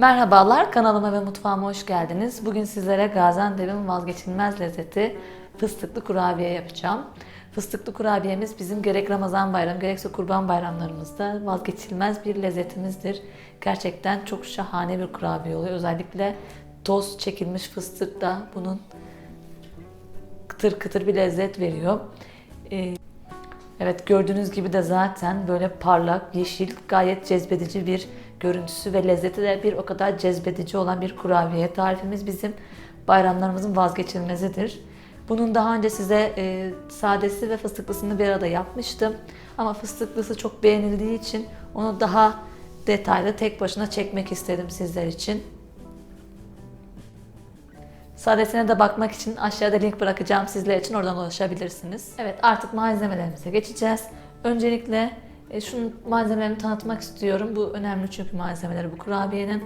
Merhabalar, kanalıma ve mutfağıma hoş geldiniz. Bugün sizlere Gaziantep'in vazgeçilmez lezzeti fıstıklı kurabiye yapacağım. Fıstıklı kurabiyemiz bizim gerek Ramazan bayramı gerekse kurban bayramlarımızda vazgeçilmez bir lezzetimizdir. Gerçekten çok şahane bir kurabiye oluyor. Özellikle toz çekilmiş fıstık da bunun kıtır kıtır bir lezzet veriyor. Ee, Evet gördüğünüz gibi de zaten böyle parlak, yeşil, gayet cezbedici bir görüntüsü ve lezzeti de bir o kadar cezbedici olan bir kurabiye. Tarifimiz bizim bayramlarımızın vazgeçilmezidir. Bunun daha önce size e, sadesi ve fıstıklısını bir arada yapmıştım. Ama fıstıklısı çok beğenildiği için onu daha detaylı tek başına çekmek istedim sizler için. Sadesine de bakmak için aşağıda link bırakacağım sizler için oradan ulaşabilirsiniz. Evet artık malzemelerimize geçeceğiz. Öncelikle e, şunu malzemelerimi tanıtmak istiyorum. Bu önemli çünkü malzemeleri bu kurabiyenin.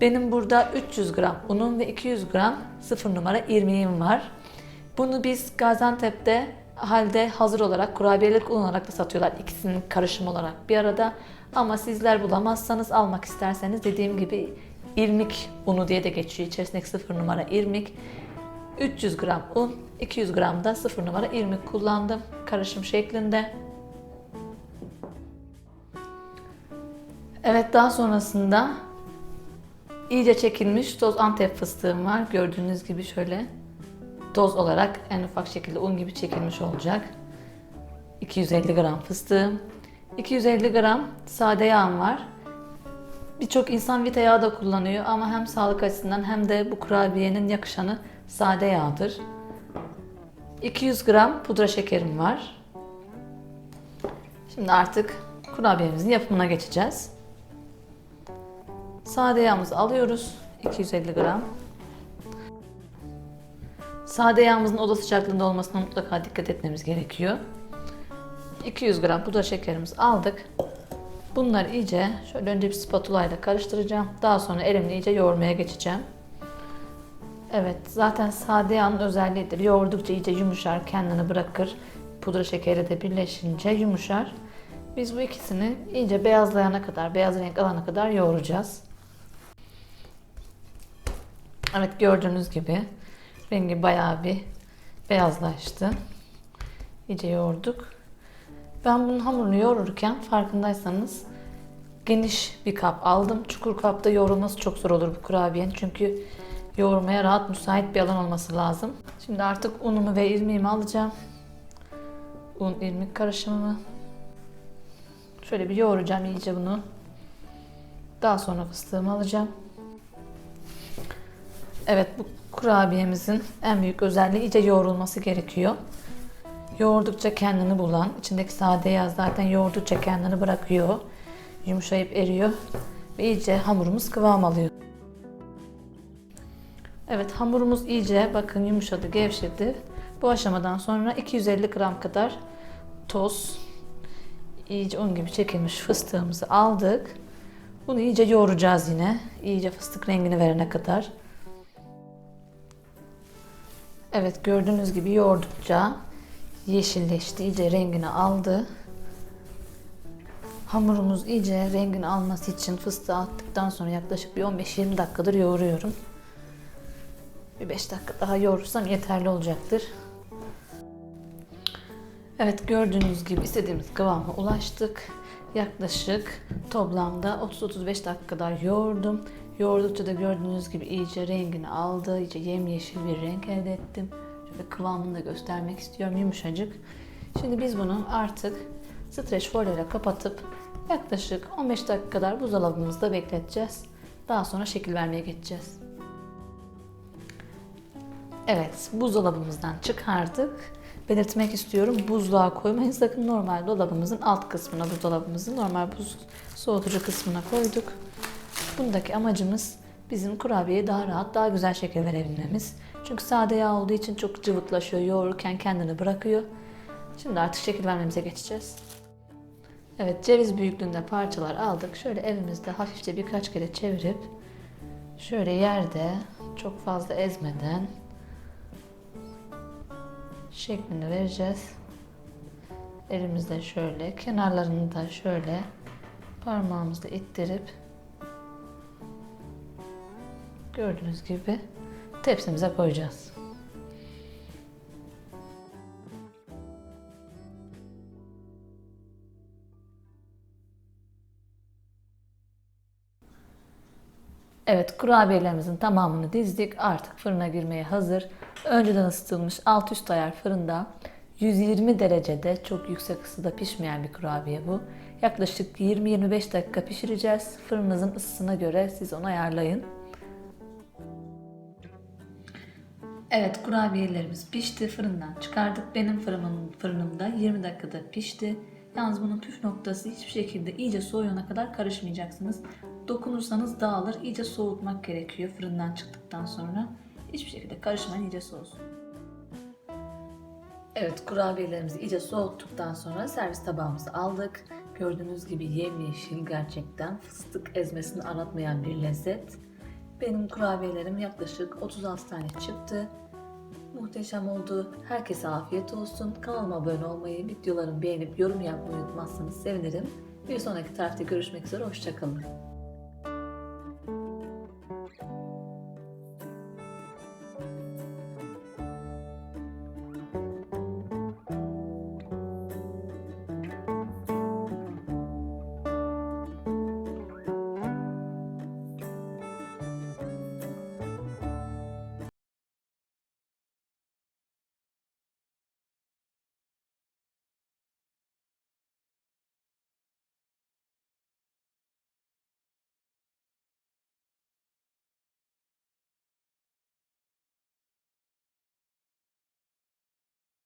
Benim burada 300 gram unum ve 200 gram 0 numara irmiğim var. Bunu biz Gaziantep'te halde hazır olarak kurabiyelik un olarak da satıyorlar. İkisinin karışım olarak bir arada. Ama sizler bulamazsanız almak isterseniz dediğim gibi irmik unu diye de geçiyor. İçerisindeki 0 numara irmik. 300 gram un, 200 gram da 0 numara irmik kullandım. Karışım şeklinde. Evet daha sonrasında iyice çekilmiş toz antep fıstığım var. Gördüğünüz gibi şöyle toz olarak en ufak şekilde un gibi çekilmiş olacak. 250 gram fıstığım. 250 gram sade yağım var. Birçok insan vita yağı da kullanıyor ama hem sağlık açısından hem de bu kurabiyenin yakışanı sade yağdır. 200 gram pudra şekerim var. Şimdi artık kurabiyemizin yapımına geçeceğiz. Sade yağımızı alıyoruz. 250 gram. Sade yağımızın oda sıcaklığında olmasına mutlaka dikkat etmemiz gerekiyor. 200 gram pudra şekerimizi aldık. Bunları iyice şöyle önce bir spatula ile karıştıracağım. Daha sonra elimle iyice yoğurmaya geçeceğim. Evet zaten sade yağın özelliğidir. Yoğurdukça iyice yumuşar, kendini bırakır. Pudra şekeri de birleşince yumuşar. Biz bu ikisini iyice beyazlayana kadar, beyaz renk alana kadar yoğuracağız. Evet gördüğünüz gibi rengi bayağı bir beyazlaştı. İyice yoğurduk. Ben bunun hamurunu yoğururken farkındaysanız geniş bir kap aldım. Çukur kapta yoğrulması çok zor olur bu kurabiyenin. Çünkü yoğurmaya rahat müsait bir alan olması lazım. Şimdi artık unumu ve irmiğimi alacağım. Un irmik karışımımı. Şöyle bir yoğuracağım iyice bunu. Daha sonra fıstığımı alacağım. Evet bu kurabiyemizin en büyük özelliği iyice yoğrulması gerekiyor. Yoğurdukça kendini bulan, içindeki sade yağ zaten yoğurdukça kendini bırakıyor. Yumuşayıp eriyor ve iyice hamurumuz kıvam alıyor. Evet hamurumuz iyice bakın yumuşadı, gevşedi. Bu aşamadan sonra 250 gram kadar toz, iyice un gibi çekilmiş fıstığımızı aldık. Bunu iyice yoğuracağız yine. İyice fıstık rengini verene kadar. Evet gördüğünüz gibi yoğurdukça yeşilleşti, iyice rengini aldı. Hamurumuz iyice rengini alması için fıstığı attıktan sonra yaklaşık bir 15-20 dakikadır yoğuruyorum. Bir 5 dakika daha yoğurursam yeterli olacaktır. Evet gördüğünüz gibi istediğimiz kıvama ulaştık. Yaklaşık toplamda 30-35 dakika kadar yoğurdum. Yoğurdukça da gördüğünüz gibi iyice rengini aldı. İyice yemyeşil bir renk elde ettim. Şöyle kıvamını da göstermek istiyorum yumuşacık. Şimdi biz bunu artık streç folyo ile kapatıp yaklaşık 15 dakika kadar buzdolabımızda bekleteceğiz. Daha sonra şekil vermeye geçeceğiz. Evet, buzdolabımızdan çıkardık. Belirtmek istiyorum, buzluğa koymayın. Sakın normal dolabımızın alt kısmına, buzdolabımızın normal buz soğutucu kısmına koyduk. Bundaki amacımız bizim kurabiyeye daha rahat, daha güzel şekil verebilmemiz. Çünkü sade yağ olduğu için çok cıvıtlaşıyor, yoğururken kendini bırakıyor. Şimdi artık şekil vermemize geçeceğiz. Evet, ceviz büyüklüğünde parçalar aldık. Şöyle elimizde hafifçe birkaç kere çevirip şöyle yerde çok fazla ezmeden şeklini vereceğiz. Elimizde şöyle, kenarlarını da şöyle parmağımızla ittirip Gördüğünüz gibi tepsimize koyacağız. Evet, kurabiyelerimizin tamamını dizdik. Artık fırına girmeye hazır. Önceden ısıtılmış alt üst ayar fırında 120 derecede çok yüksek ısıda pişmeyen bir kurabiye bu. Yaklaşık 20-25 dakika pişireceğiz. Fırınınızın ısısına göre siz onu ayarlayın. Evet kurabiyelerimiz pişti. Fırından çıkardık. Benim fırınım, fırınımda 20 dakikada pişti. Yalnız bunun püf noktası hiçbir şekilde iyice soğuyana kadar karışmayacaksınız. Dokunursanız dağılır. İyice soğutmak gerekiyor fırından çıktıktan sonra. Hiçbir şekilde karışmayın iyice soğusun. Evet kurabiyelerimizi iyice soğuttuktan sonra servis tabağımıza aldık. Gördüğünüz gibi yemyeşil gerçekten fıstık ezmesini aratmayan bir lezzet. Benim kurabiyelerim yaklaşık 36 tane çıktı. Muhteşem oldu. Herkese afiyet olsun. Kanalıma abone olmayı, videolarımı beğenip yorum yapmayı unutmazsanız sevinirim. Bir sonraki tarifte görüşmek üzere. Hoşçakalın.